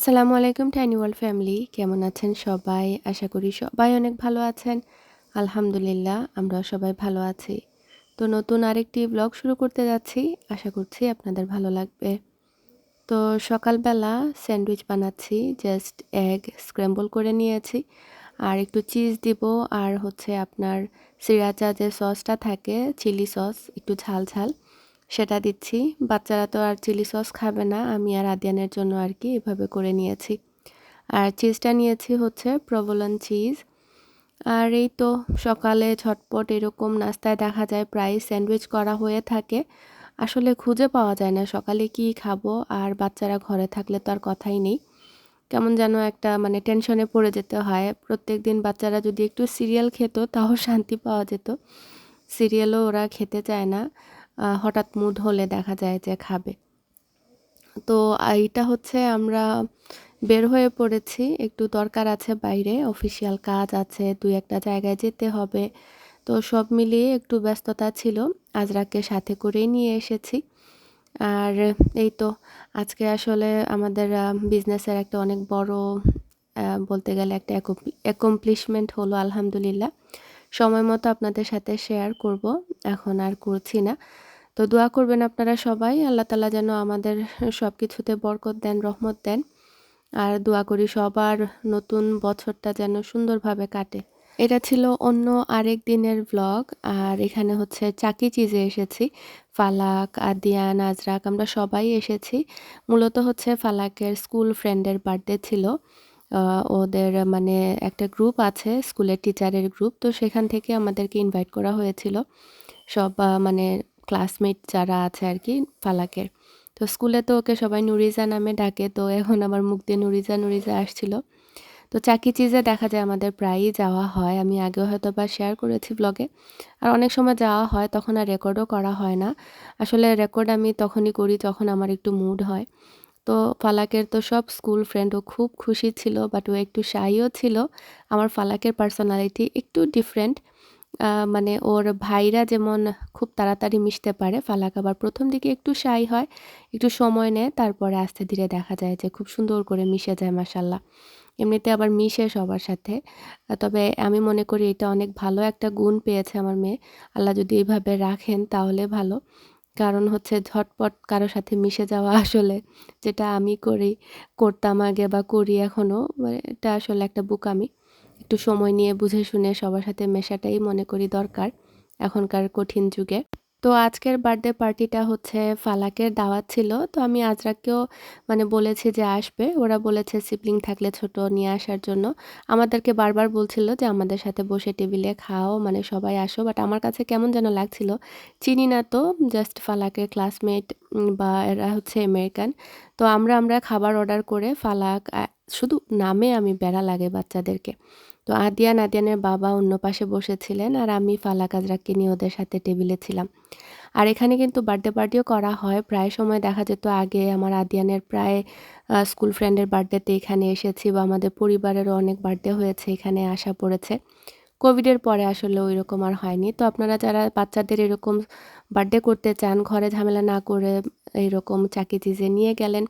আসসালামু আলাইকুম tiny world family কেমন আছেন সবাই? আশা করি সবাই অনেক ভালো আছেন। আলহামদুলিল্লাহ আমরা সবাই ভালো আছি। তো নতুন আরেকটি ব্লগ শুরু করতে যাচ্ছি। আশা করছি আপনাদের ভালো লাগবে। তো সকালবেলা স্যান্ডউইচ বানাচ্ছি জাস্ট এগ স্ক্র্যাম্বল করে নিয়েছি। আর একটু চিজ দিব, আর হচ্ছে আপনার সিরাচা যে সসটা থাকে চিলি সস একটু ঝাল ঝাল। সেটা দিচ্ছি। বাচ্চারা তো আর চিলি সস খাবে না, আমি আর আদিয়ানের জন্য আর কি এভাবে করে নিয়েছি। আর চিজটা নিয়েছি হচ্ছে প্রবলন চিজ আর এই তো সকালে ঝটপট এরকম নাস্তায় দেখা যায়, প্রায় স্যান্ডউইচ করা হয়ে থাকে। আসলে খুঁজে পাওয়া যায় না, সকালে কি খাব আর বাচ্চারা ঘরে থাকলে তো আর কথাই নেই। কেমন যেন একটা মানে টেনশনে পড়ে যেতে হয়। প্রত্যেক দিন বাচ্চারা যদি একটু সিরিয়াল খেত, তাও শান্তি পাওয়া যেত। সিরিয়ালও ওরা খেতে চায় না। হঠাৎ মুড হলে দেখা যায় যে খাবে। তো এইটা হচ্ছে আমরা বের হয়ে পড়েছি, একটু দরকার আছে বাইরে অফিসিয়াল কাজ আছে, দুই একটা জায়গায় যেতে হবে। তো সব মিলিয়ে একটু ব্যস্ততা ছিল, আজরাকে সাথে করেই নিয়ে এসেছি। আর এই তো, আজকে আসলে আমাদের বিজনেসের একটা অনেক বড় বলতে গেলে একটা অ্যাকমপ্লিশমেন্ট হলো, আলহামদুলিল্লাহ। সময় মতো আপনাদের সাথে শেয়ার করব। এখন আর করছি না। তো দোয়া করবেন আপনারা সবাই, আল্লাহ তালা যেন আমাদের সব কিছুতে বরকত দেন, রহমত দেন। আর দোয়া করি সবার নতুন বছরটা যেন সুন্দরভাবে কাটে। এটা ছিল অন্য আরেক দিনের ব্লগ আর এখানে হচ্ছে চাকি চিজে এসেছি। ফালাক আদিয়ান আজরাক আমরা সবাই এসেছি। মূলত হচ্ছে ফালাকের স্কুল ফ্রেন্ডের বার্থডে ছিল। ওদের মানে একটা গ্রুপ আছে স্কুলের টিচারের গ্রুপ তো সেখান থেকে আমাদেরকে ইনভাইট করা হয়েছিল। সব মানে ক্লাসমেট যারা আছে আর কি ফালাকের। তো স্কুলে তো ওকে সবাই নুরিজা নামে ডাকে, তো এখন আমার মুখ দিয়ে নুরিজা নুরিজা আসছিল। তো চাকি চিজে দেখা যায় আমাদের প্রায়ই যাওয়া হয়। আমি আগেও হয়তো বা শেয়ার করেছি ব্লগে আর অনেক সময় যাওয়া হয়, তখন আর রেকর্ডও করা হয় না। আসলে রেকর্ড আমি তখনই করি যখন আমার একটু মুড হয়। তো ফালাকের তো সব স্কুল ফ্রেন্ডও খুব খুশি ছিল বাট ও একটু শাইও ছিল। আমার ফালাকের পার্সোনালিটি একটু ডিফারেন্ট মানে ওর ভাইরা যেমন খুব তাড়াতাড়ি মিশতে পারে, ফালাক আবার প্রথম দিকে একটু সাই হয়, একটু সময় নেয়, তারপরে আস্তে ধীরে দেখা যায় যে খুব সুন্দর করে মিশে যায় মাসাল্লাহ এমনিতে আবার মিশে সবার সাথে। তবে আমি মনে করি এটা অনেক ভালো একটা গুণ পেয়েছে আমার মেয়ে। আল্লাহ যদি এইভাবে রাখেন তাহলে ভালো। কারণ হচ্ছে ঝটপট কারও সাথে মিশে যাওয়া আসলে যেটা আমি করি, করতাম আগে বা করি এখনও মানে এটা আসলে একটা বুক আমি একটু সময় নিয়ে বুঝে শুনে সবার সাথে মেশাটাই মনে করি দরকার এখনকার কঠিন যুগে। তো আজকের বার্থডে পার্টিটা হচ্ছে ফালাকের দাওয়াত ছিল। তো আমি আজরাকেও মানে বলেছি যে আসবে। ওরা বলেছে সিবলিং থাকলে ছোট নিয়ে আসার জন্য। আমাদেরকে বারবার বলছিল যে আমাদের সাথে বসে টেবিলে খাও মানে সবাই আসো। বাট আমার কাছে কেমন যেন লাগছিল, চিনি না তো জাস্ট ফালাকের ক্লাসমেট বা এরা হচ্ছে আমেরিকান তো আমরা আমরা খাবার অর্ডার করে ফালাক শুধু নামে আমি বেড়া লাগে বাচ্চাদেরকে। তো আদিয়ান, আদিয়ানের বাবা অন্য পাশে বসেছিলেন আর আমি ফালাক আজরাককে নিয়ে ওদের সাথে টেবিলে ছিলাম। আর এখানে কিন্তু বার্থডে পার্টিও করা হয়। প্রায় সময় দেখা যেত আগে আমার আদিয়ানের প্রায় স্কুল ফ্রেন্ডের বার্থডেতে এখানে এসেছি বা আমাদের পরিবারেরও অনেক বার্থডে হয়েছে, এখানে আসা পড়েছে। কোভিডের পরে আসলে ওই রকম আর হয়নি। তো আপনারা যারা বাচ্চাদের এরকম বার্থডে করতে চান, ঘরে ঝামেলা না করে এইরকম চাকি চিজে নিয়ে গেলেন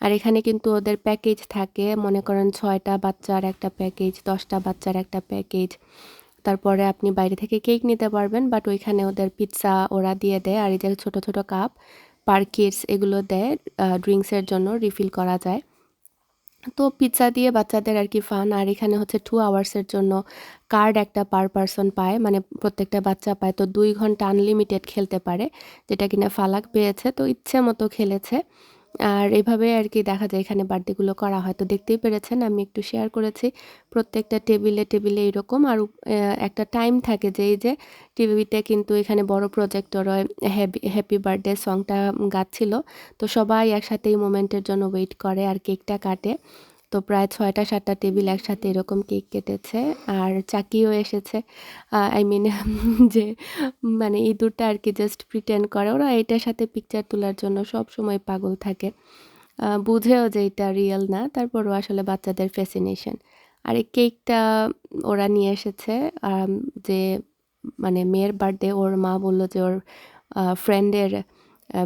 আর এখানে কিন্তু ওদের প্যাকেজ থাকে। মনে করেন ছয়টা বাচ্চার একটা প্যাকেজ দশটা বাচ্চার একটা প্যাকেজ তারপরে আপনি বাইরে থেকে কেক নিতে পারবেন বাট ওইখানে ওদের পিৎজা ওরা দিয়ে দেয়। আর যে ছোটো ছোটো কাপ পার এগুলো দেয় ড্রিঙ্কসের জন্য রিফিল করা যায়। তো পিৎজা দিয়ে বাচ্চাদের আর কি ফান আর এখানে হচ্ছে টু আওয়ার্সের জন্য কার্ড একটা পার পারসন পায়। মানে প্রত্যেকটা বাচ্চা পায়। তো দুই ঘণ্টা আনলিমিটেড খেলতে পারে, যেটা কিনা ফালাক পেয়েছে। তো ইচ্ছে মতো খেলেছে। আর এভাবে আর কি দেখা যায় এখানে বার্থডেগুলো করা হয়। তো দেখতেই পেরেছেন, আমি একটু শেয়ার করেছি। প্রত্যেকটা টেবিলে টেবিলে এরকম আর একটা টাইম থাকে যে এই যে টিভিতে কিন্তু এখানে বড় প্রজেক্টর হ্যাপি হ্যাপি বার্থডে সংটা গাচ্ছিল। তো সবাই একসাথে এই মোমেন্টের জন্য ওয়েট করে আর কেকটা কাটে। তো প্রায় ছয়টা, সাতটা টেবিল একসাথে এরকম কেক কেটেছে। আর চাকিও এসেছে। আই মিন যে মানে ইঁদুরটা আর কি জাস্ট প্রিটেন্ড করে। ওরা এটার সাথে পিকচার তোলার জন্য সব সময় পাগল থাকে। বুঝেও যে এটা রিয়েল না। তারপরও আসলে বাচ্চাদের ফ্যাসিনেশন আর এই কেকটা ওরা নিয়ে এসেছে যে মানে মেয়ের বার্থডে ওর মা বলল যে ওর ফ্রেন্ডের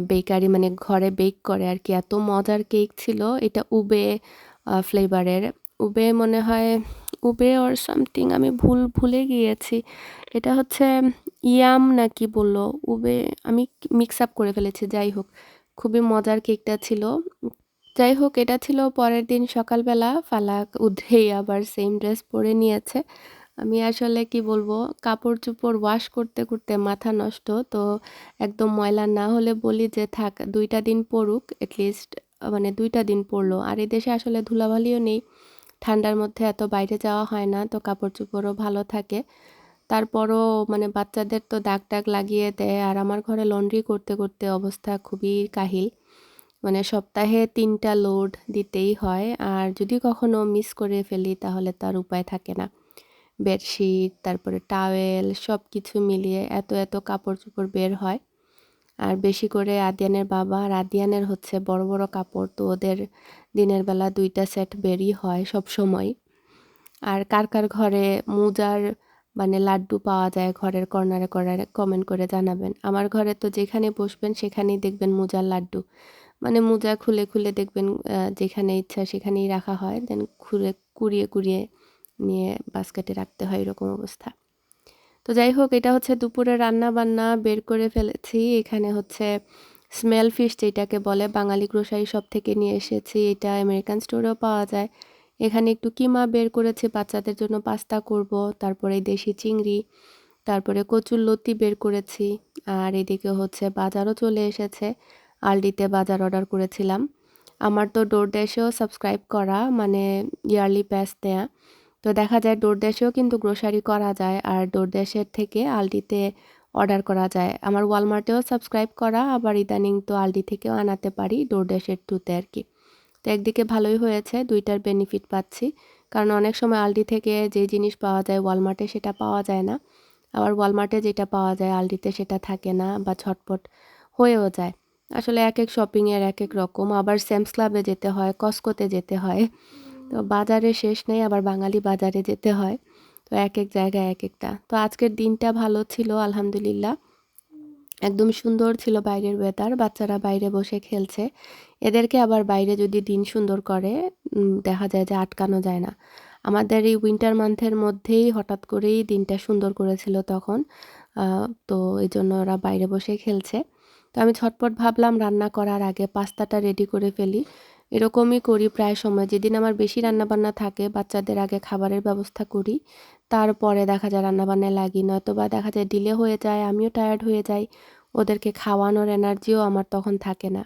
বেকারি মানে ঘরে বেক করে আর কি। এত মজার কেক ছিল। এটা উবে ফ্লেভারের উবে মনে হয় উবে অর সামথিং আমি ভুল, ভুলে গিয়েছি। এটা হচ্ছে ইয়াম নাকি বলল? উবে আমি মিক্স আপ করে ফেলেছি, যাই হোক। খুবই মজার কেকটা ছিল। যাই হোক, এটা ছিল পরের দিন সকালবেলা। ফালাক উঠেই আবার সেম ড্রেস পরে নিয়েছে। আমি আসলে কি বলব, কাপড় চোপড় ওয়াশ করতে করতে মাথা নষ্ট। তো একদম ময়লা না হলে বলি যে থাক, দুইটা দিন পড়ুক অ্যাটলিস্ট মানে দুইটা দিন পড়ল। আর এই দেশে আসলে ধুলাবালিও নেই। ঠান্ডার মধ্যে এত বাইরে যাওয়া হয় না, তো কাপড় চোপড়ও ভালো থাকে। তারপরও মানে বাচ্চাদের তো দাগ টাগ লাগিয়ে দেয়, আর আমার ঘরে লন্ড্রি করতে করতে অবস্থা খুবই কাহিল। মানে সপ্তাহে তিনটা লোড দিতেই হয়, আর যদি কখনো মিস করে ফেলি তাহলে তার উপায় থাকে না। বেডশিট, তারপরে টাওয়েল সব কিছু মিলিয়ে এত এত কাপড় চোপড় বের হয়। আর বেশি করে আদিয়ানের বাবা আর আদিয়ানের হচ্ছে বড় বড় কাপড়, তো ওদের দিনের বেলা দুইটা সেট বেরই হয় সব সময়। আর কার কার ঘরে মুজার মানে লাড্ডু পাওয়া যায় ঘরের কর্নারে কর্নারে কমেন্ট করে জানাবেন। আমার ঘরে তো যেখানে বসবেন সেখানেই দেখবেন মুজার লাড্ডু। মানে মোজা খুলে খুলে দেখবেন যেখানে ইচ্ছা সেখানেই রাখা হয় দেন খুলে কুড়িয়ে কুড়িয়ে নিয়ে বাস্কেটে রাখতে হয় এরকম অবস্থা। তো যাই হোক এটা হচ্ছে দুপুরে রান্না বান্না বের করে ফেলেছি। এখানে হচ্ছে স্মেল ফিশ যেটাকে বলে, বাঙালি গ্রোসারি সব থেকে নিয়ে এসেছি। এটা আমেরিকান স্টোরেও পাওয়া যায়। এখানে একটু কিমা বের করেছি, বাচ্চাদের জন্য পাস্তা করব, তারপরে দেশি চিংড়ি, তারপরে কচুর লতি বের করেছি, আর এদিকে হচ্ছে বাজারও চলে এসেছে। আলডিতে বাজার অর্ডার করেছিলাম। আমার তো ডোর ড্যাশেও সাবস্ক্রাইব করা মানে ইয়ারলি প্যাস দেয়া। তো দেখা যায় ডোর ড্যাশেও কিন্তু গ্রোসারি করা যায় আর ডোর ড্যাশের থেকে আলডিতে অর্ডার করা যায়। আমার ওয়ালমার্টেও সাবস্ক্রাইব করা, আবার ইদানিং তো আলডি থেকেও আনাতে পারি ড্যাশের টুতে আর কি। তো একদিকে ভালোই হয়েছে, দুইটার বেনিফিট পাচ্ছি। কারণ অনেক সময় আলডি থেকে যে জিনিস পাওয়া যায় ওয়ালমার্টে সেটা পাওয়া যায় না। আবার ওয়ালমার্টে যেটা পাওয়া যায় আলডিতে সেটা থাকে না বা ছটপট হয়েও যায়। আসলে এক এক শপিংয়ের এক এক রকম, আবার স্যামস ক্লাবে যেতে হয় কস্কোতে যেতে হয়। তো বাজারে শেষ নেই, আবার বাঙালি বাজারে যেতে হয়। তো এক এক জায়গায় এক একটা তো আজকের দিনটা ভালো ছিল, আলহামদুলিল্লাহ। একদম সুন্দর ছিল বাইরের ওয়েদার বাচ্চারা বাইরে বসে খেলছে। এদেরকে আবার বাইরে যদি দিন সুন্দর করে দেখা যায় যে আটকানো যায় না। আমাদের এই উইন্টার মান্থের মধ্যেই হঠাৎ করেই দিনটা সুন্দর করেছিল তখন। তো এই জন্য ওরা বাইরে বসে খেলছে। তো আমি ঝটপট ভাবলাম রান্না করার আগে পাস্তাটা রেডি করে ফেলি। এরকমই করি প্রায় সময়। যেদিন আমার বেশি রান্নাবান্না থাকে, বাচ্চাদের আগে খাবারের ব্যবস্থা করি। তারপরে দেখা যায় রান্নাবান্নায় লাগি নয়তো বা দেখা যায় ডিলে হয়ে যায়, আমিও টায়ার্ড হয়ে যাই। ওদেরকে খাওয়ানোর এনার্জিও আমার তখন থাকে না।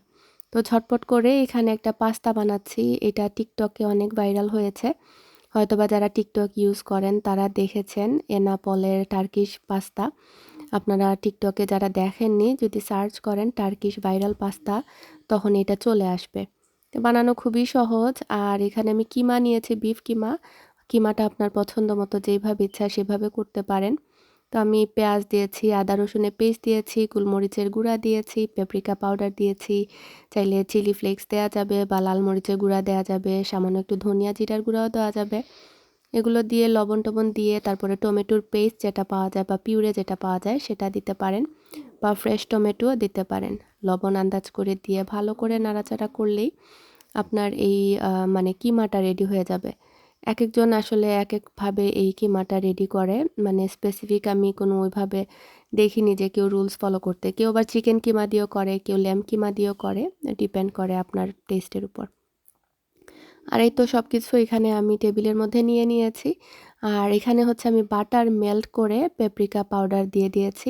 তো ঝটপট করে এখানে একটা পাস্তা বানাচ্ছি। এটা টিকটকে অনেক ভাইরাল হয়েছে। হয়তোবা যারা টিকটক ইউজ করেন, তারা দেখেছেন এনাপলের টার্কিশ পাস্তা আপনারা টিকটকে যারা দেখেননি, যদি সার্চ করেন টার্কিশ ভাইরাল পাস্তা তখন এটা চলে আসবে। বানানো খুবই সহজ। আর এখানে আমি কিমা নিয়েছি, বিফ কিমা। কিমাটা আপনার পছন্দ মতো যেইভাবে ইচ্ছা সেভাবে করতে পারেন। তো আমি পেঁয়াজ দিয়েছি, আদা রসুনের পেস্ট দিয়েছি, গোলমরিচের গুঁড়া দিয়েছি পেপরিকা পাউডার দিয়েছি। চাইলে চিলি ফ্লেক্স দেওয়া যাবে বা লাল মরিচের গুঁড়া দেওয়া যাবে, সামান্য একটু ধনিয়া জিরার গুঁড়াও দেওয়া যাবে। এগুলো দিয়ে লবণ টবণ দিয়ে তারপরে টমেটোর পেস্ট যেটা পাওয়া যায় বা পিউরে যেটা পাওয়া যায় সেটা দিতে পারেন বা ফ্রেশ টমেটোও দিতে পারেন। লবণ আন্দাজ করে দিয়ে ভালো করে নাড়াচাড়া করলেই আপনার এই মানে কিমাটা রেডি হয়ে যাবে। এক একজন আসলে এক একভাবে এই কিমাটা রেডি করে। মানে স্পেসিফিক আমি কোনো ওইভাবে দেখিনি যে কেউ রুলস ফলো করতে। কেউ আবার চিকেন কিমা দিয়েও করে, কেউ ল্যাম্প কিমা দিয়েও করে। ডিপেন্ড করে আপনার টেস্টের উপর। আর এই তো সব কিছু এখানে আমি টেবিলের মধ্যে নিয়ে নিয়েছি। আর এখানে হচ্ছে আমি বাটার মেল্ট করে পেপরিকা পাউডার দিয়ে দিয়েছি।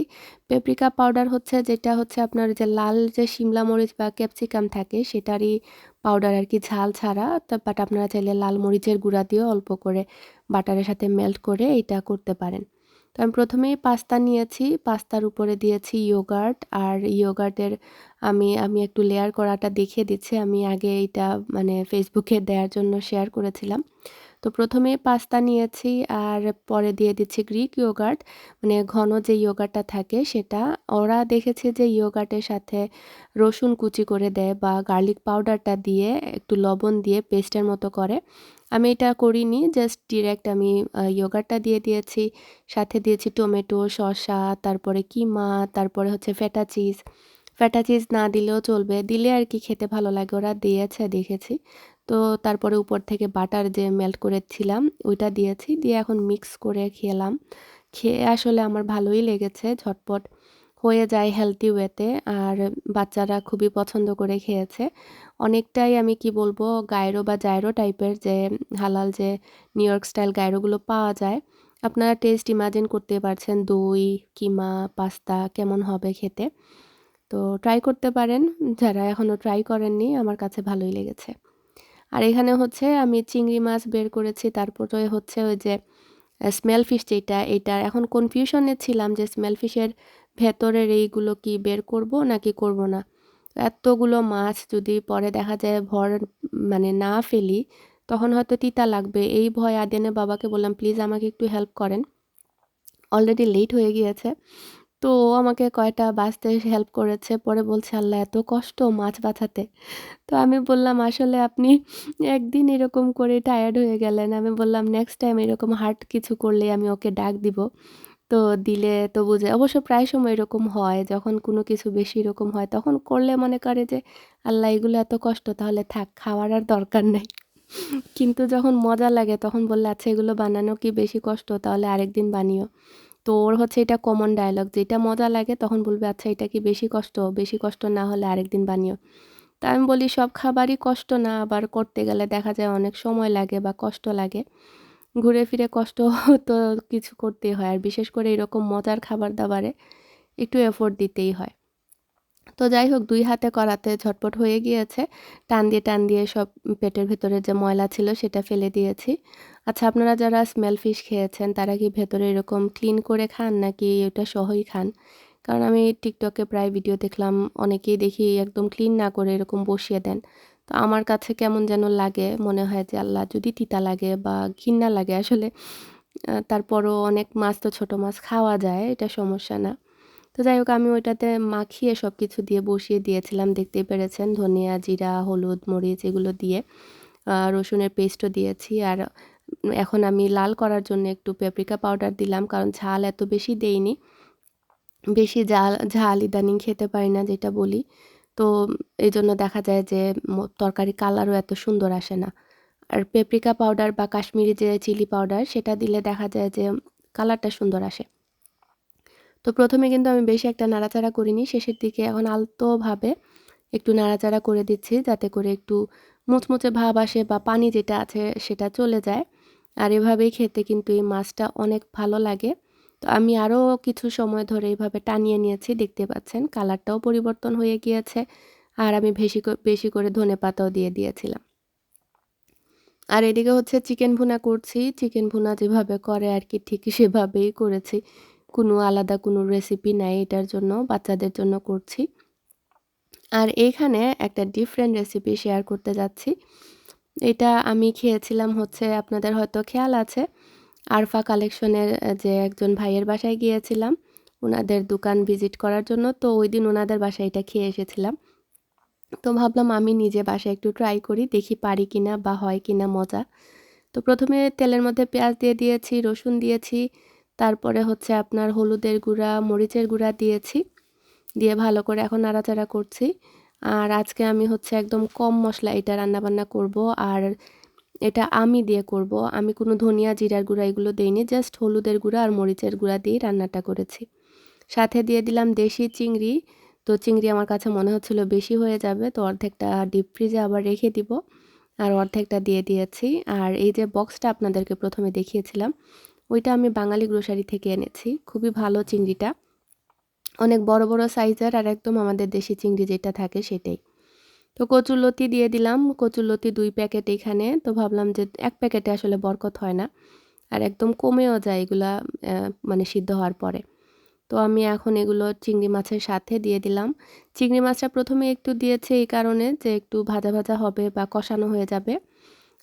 পেপরিকা পাউডার হচ্ছে যেটা হচ্ছে আপনার যে লাল যে শিমলা মরিচ বা ক্যাপসিকাম থাকে সেটারই পাউডার আর কি ঝাল ছাড়া। বাট আপনারা চাইলে লাল মরিচের গুঁড়া দিয়েও অল্প করে বাটারের সাথে মেল্ট করে এটা করতে পারেন। তো আমি প্রথমেই পাস্তা নিয়েছি, পাস্তার উপরে দিয়েছি ইয়োগার্ট আর ইয়োগার্টের আমি আমি একটু লেয়ার করাটা দেখিয়ে দিচ্ছি। আমি আগে এটা মানে ফেসবুকে দেওয়ার জন্য শেয়ার করেছিলাম। তো প্রথমে পাস্তা নিয়েছি আর পরে দিয়ে দিচ্ছি গ্রিক ইয়োগার্ট। মানে ঘন যে ইয়োগার্টটা থাকে সেটা। ওরা দেখেছে যে ইয়োগার্টের সাথে রসুন কুচি করে দেয় বা গার্লিক পাউডারটা দিয়ে একটু লবণ দিয়ে পেস্টের মতো করে। আমি এটা করিনি, জাস্ট ডিরেক্ট আমি ইয়োগার্টটা দিয়ে দিয়েছি। সাথে দিয়েছি টমেটো, শসা, তারপরে কিমা, তারপরে হচ্ছে ফেটা চিজ। ফেটা চিজ না দিলেও চলবে। দিলে আর কি খেতে ভালো লাগে? ওরা দিয়েছে, দেখেছি। তো তারপরে উপর থেকে বাটার যে মেল্ট করেছিলাম, ওইটা দিয়েছি, দিয়ে এখন মিক্স করে খেলাম। খেয়ে আসলে আমার ভালোই লেগেছে, ঝটপট হয়ে যায় হেলদি ওয়েতে আর বাচ্চারা খুবই পছন্দ করে খেয়েছে। অনেকটাই আমি কি বলব গায়রো বা জায়রো টাইপের যে হালাল যে নিউ ইয়র্ক স্টাইল গায়রোগুলো পাওয়া যায়, আপনারা টেস্ট ইমাজিন করতে পারছেন দই, কিমা, পাস্তা কেমন হবে খেতে। তো ট্রাই করতে পারেন, যারা এখনও ট্রাই করেননি, আমার কাছে ভালোই লেগেছে। আর এখানে হচ্ছে আমি চিংড়ি মাছ বের করেছি, তারপরে হচ্ছে ওই যে স্মেল ফিশ যেটা, এটা। এখন কনফিউশনে ছিলাম যে স্মেল ফিশের ভেতরের এইগুলো কি বের করব নাকি করব না। এতগুলো মাছ যদি পরে দেখা যায় ভর মানে না ফেলি, তখন হয়তো তিতা লাগবে। এই ভয় আদেনে বাবাকে বললাম প্লিজ আমাকে একটু হেল্প করেন। অলরেডি লেট হয়ে গিয়েছে। তো ও আমাকে কয়টা বাঁচতে হেল্প করেছে, পরে বলছে, আল্লাহ, এত কষ্ট মাছ বাঁচাতে। তো আমি বললাম, আসলে আপনি একদিন এরকম করে টায়ার্ড হয়ে গেলেন। আমি বললাম নেক্সট টাইম এরকম হার্ড কিছু করলে আমি ওকে ডাক দিব। তো দিলে তো বুঝে, অবশ্য প্রায় সময় এরকম হয়, যখন কোনো কিছু বেশি এরকম হয়, তখন করলে মনে করে যে, আল্লাহ, এগুলো এত কষ্ট, তাহলে থাক, খাওয়ার আর দরকার নেই। কিন্তু যখন মজা লাগে, তখন বললে আচ্ছা এগুলো বানানো কি বেশি কষ্ট, তাহলে আরেকদিন বানিও। তো ওর হচ্ছে এটা কমন ডায়লগ যেটা মজা লাগে তখন বলবে আচ্ছা এটা কি বেশি কষ্ট? বেশি কষ্ট না হলে আরেকদিন বানিও। তা আমি বলি, সব খাবারই কষ্ট না, আবার করতে গেলে দেখা যায় অনেক সময় লাগে বা কষ্ট লাগে। ঘুরে ফিরে কষ্ট তো কিছু করতেই হয়, আর বিশেষ করে এরকম মজার খাবার দাবারে একটু এফোর্ট দিতেই হয়। তো যাই হোক, দুই হাতে করাতে ঝটপট হয়ে গিয়েছে। টান দিয়ে টান দিয়ে সব পেটের ভেতরে যে ময়লা ছিল সেটা ফেলে দিয়েছি। আচ্ছা আপনারা যারা স্মেল ফিশ খেয়েছেন, তারা কি ভেতরে এরকম ক্লিন করে খান, নাকি ওটা সহই খান? কারণ আমি টিকটকে প্রায় ভিডিও দেখলাম, অনেকেই দেখি একদম ক্লিন না করে এরকম বসিয়ে দেন। তো আমার কাছে কেমন যেন লাগে, মনে হয় যে আল্লাহ যদি তিতা লাগে বা ঘিন্না লাগে আসলে তারপরও অনেক মাছ তো ছোটো মাছ খাওয়া যায়, এটা সমস্যা না। তো যাই হোক, আমি ওইটাতে মাখিয়ে সব কিছু দিয়ে বসিয়ে দিয়েছিলাম, দেখতেই পেরেছেন, ধনিয়া, জিরা, হলুদ, মরিচ এগুলো দিয়ে রসুনের পেস্টও দিয়েছি। আর এখন আমি লাল করার জন্য একটু পেপরিকা পাউডার দিলাম, কারণ ঝাল এত বেশি দেইনি। বেশি ঝাল ঝাল ইদানিং খেতে পারি না যেটা বলি। তো এই জন্য দেখা যায় যে তরকারি কালারও এত সুন্দর আসে না। আর পেপরিকা পাউডার বা কাশ্মীরি যে চিলি পাউডার সেটা দিলে দেখা যায় যে কালারটা সুন্দর আসে। তো প্রথমে কিন্তু আমি বেশি একটা নাড়াচাড়া করিনি, শেষের দিকে এখন আলতোভাবে একটু নাড়াচাড়া করে দিচ্ছি, যাতে করে একটু মুচমুচে ভাব আসে বা পানি যেটা আছে সেটা চলে যায়। আর এভাবেই খেতে কিন্তু এই মাছটা অনেক ভালো লাগে। তো আমি আরও কিছু সময় ধরে এইভাবে টানিয়ে নিয়েছি, দেখতে পাচ্ছেন। কালারটাও পরিবর্তন হয়ে গিয়েছে আর আমি বেশি বেশি করে ধনে পাতাও দিয়ে দিয়েছিলাম। আর এদিকে হচ্ছে চিকেন ভুনা করছি। চিকেন ভুনা যেভাবে করে আর কি, ঠিক সেভাবেই করেছি। কোনো আলাদা কোনো রেসিপি নাই এটার জন্য, বাচ্চাদের জন্য করছি। আর এইখানে একটা ডিফারেন্ট রেসিপি শেয়ার করতে যাচ্ছি। এটা আমি খেয়েছিলাম হচ্ছে আপনাদের হয়তো খেয়াল আছে। আরফা কালেকশনের যে একজন ভাইয়ের বাসায় গিয়েছিলাম ওনাদের দোকান ভিজিট করার জন্য। তো ওই দিন ওনাদের বাসায় এটা খেয়ে এসেছিলাম। তো ভাবলাম আমি নিজে বাসায় একটু ট্রাই করি, দেখি পারি কিনা বা হয় কিনা মজা। তো প্রথমে তেলের মধ্যে পেঁয়াজ দিয়ে দিয়েছি, রসুন দিয়েছি, তারপরে হচ্ছে আপনার হলুদের গুঁড়া, মরিচের গুঁড়া দিয়েছি। দিয়ে ভালো করে এখন নাড়াচাড়া করছি। আর আজকে আমি হচ্ছে একদম কম মশলা এটা রান্নাবান্না করব আর এটা আমি দিয়ে করব। আমি কোনো ধনিয়া, জিরার গুঁড়া এগুলো দিইনি জাস্ট হলুদের গুঁড়া আর মরিচের গুঁড়া দিয়ে রান্নাটা করেছি। সাথে দিয়ে দিলাম দেশি চিংড়ি। তো চিংড়ি আমার কাছে মনে হচ্ছিল বেশি হয়ে যাবে, তো অর্ধেকটা ডিপ ফ্রিজে আবার রেখে দিব। আর অর্ধেকটা দিয়ে দিয়েছি। আর এই যে বক্সটা আপনাদেরকে প্রথমে দেখিয়েছিলাম, ওইটা আমি বাঙালি গ্রোসারি থেকে এনেছি। খুবই ভালো চিংড়িটা। অনেক বড় বড় সাইজের আর একদম আমাদের দেশি চিংড়ি যেটা থাকে সেটাই। তো কচুরলতি দিয়ে দিলাম কচুরলতি দুই প্যাকেট এখানে। তো ভাবলাম যে এক প্যাকেটে আসলে বরকত হয় না। আর একদম কমেও যায় এগুলা মানে সিদ্ধ হওয়ার পরে। তো আমি এখন এগুলো চিংড়ি মাছের সাথে দিয়ে দিলাম। চিংড়ি মাছটা প্রথমে একটু দিয়েছে এই কারণে যে একটু ভাজা ভাজা হবে বা কষানো হয়ে যাবে।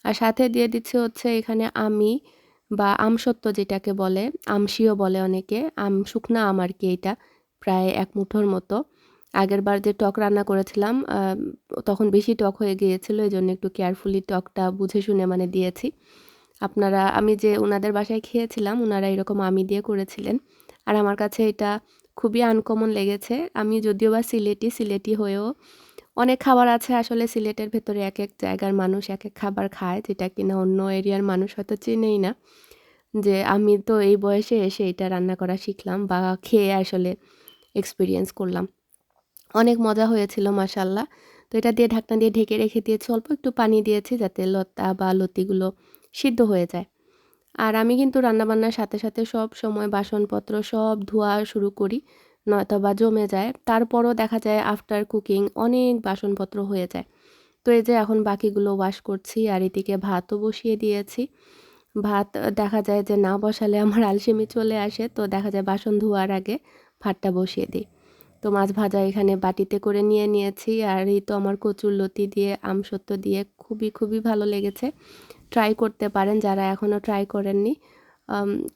আর সাথে দিয়ে দিচ্ছে হচ্ছে এখানে আমি বা আমসত্ব যেটাকে বলে, আমশিও বলে অনেকে, আম, শুকনা আম আর কি এটা। প্রায় এক মুঠোর মতো। আগের বার যে টক রান্না করেছিলাম তখন বেশি টক হয়ে গিয়েছিল এই জন্য একটু কেয়ারফুলি টকটা বুঝে শুনে মানে দিয়েছি। আপনারা, আমি যে ওনাদের বাসায় খেয়েছিলাম ওনারা এরকম আমি দিয়ে করেছিলেন। আর আমার কাছে এটা খুবই আনকমন লেগেছে। আমি যদিও বা সিলেটি সিলেটি হয়েও অনেক খাবার আছে, আসলে সিলেটের ভেতরে এক এক জায়গার মানুষ এক এক খাবার খায়, যেটা কিনা অন্য এরিয়ার মানুষ হয়তো চেনেই না। যে আমি তো এই বয়সে এসে এটা রান্না করা শিখলাম বা খেয়ে আসলে এক্সপিরিয়েন্স করলাম। অনেক মজা হয়েছিল মাসাল্লাহ তো এটা দিয়ে ঢাকনা দিয়ে ঢেকে রেখে দিয়েছি, অল্প একটু পানি দিয়েছি যাতে লতা বা লতিগুলো সিদ্ধ হয়ে যায়। আর আমি কিন্তু রান্নাবান্নার সাথে সাথে সব সময় বাসনপত্র, সব ধোয়া শুরু করি, নয়তো বা জমে যায়। তারপরও দেখা যায় আফটার কুকিং অনেক বাসনপত্র হয়ে যায়। তো এই যে এখন বাকিগুলো ওয়াশ করছি আর এদিকে ভাতও বসিয়ে দিয়েছি। ভাত দেখা যায় যে না বসালে আমার আলসেমি চলে আসে, তো দেখা যায় বাসন ধোয়ার আগে ভাতটা বসিয়ে দিই। তো মাছ ভাজা এখানে বাটিতে করে নিয়ে নিয়েছি আর এই তো আমার কচুর লতি দিয়ে আমসত্ব দিয়ে খুবই খুবই ভালো লেগেছে। ট্রাই করতে পারেন যারা এখনও ট্রাই করেননি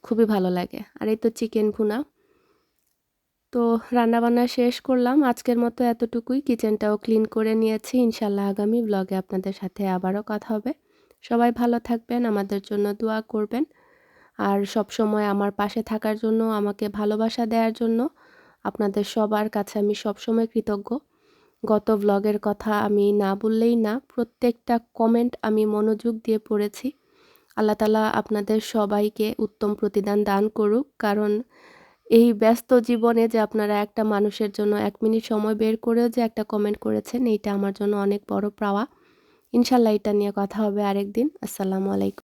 খুবই ভালো লাগে। আর এই তো চিকেন ভুনা। তো রান্নাবান্না শেষ করলাম। আজকের মতো এতটুকুই। কিচেনটাও ক্লিন করে নিয়েছি। ইনশাল্লাহ আগামী ব্লগে আপনাদের সাথে আবারও কথা হবে। সবাই ভালো থাকবেন, আমাদের জন্য দোয়া করবেন। আর সব সময় আমার পাশে থাকার জন্য, আমাকে ভালোবাসা দেওয়ার জন্য আপনাদের সবার কাছে আমি সবসময় কৃতজ্ঞ। গত ব্লগের কথা আমি না বললেই না, প্রত্যেকটা কমেন্ট আমি মনোযোগ দিয়ে পড়েছি। আল্লাহ তালা আপনাদের সবাইকে উত্তম প্রতিদান দান করুক, কারণ এই ব্যস্ত জীবনে যে আপনারা একটা মানুষের জন্য এক মিনিট সময় বের করেও যে একটা কমেন্ট করেছেন, এইটা আমার জন্য অনেক বড় পাওয়া। ইনশাল্লাহ এটা নিয়ে কথা হবে আরেকদিন। আসসালামু আলাইকুম।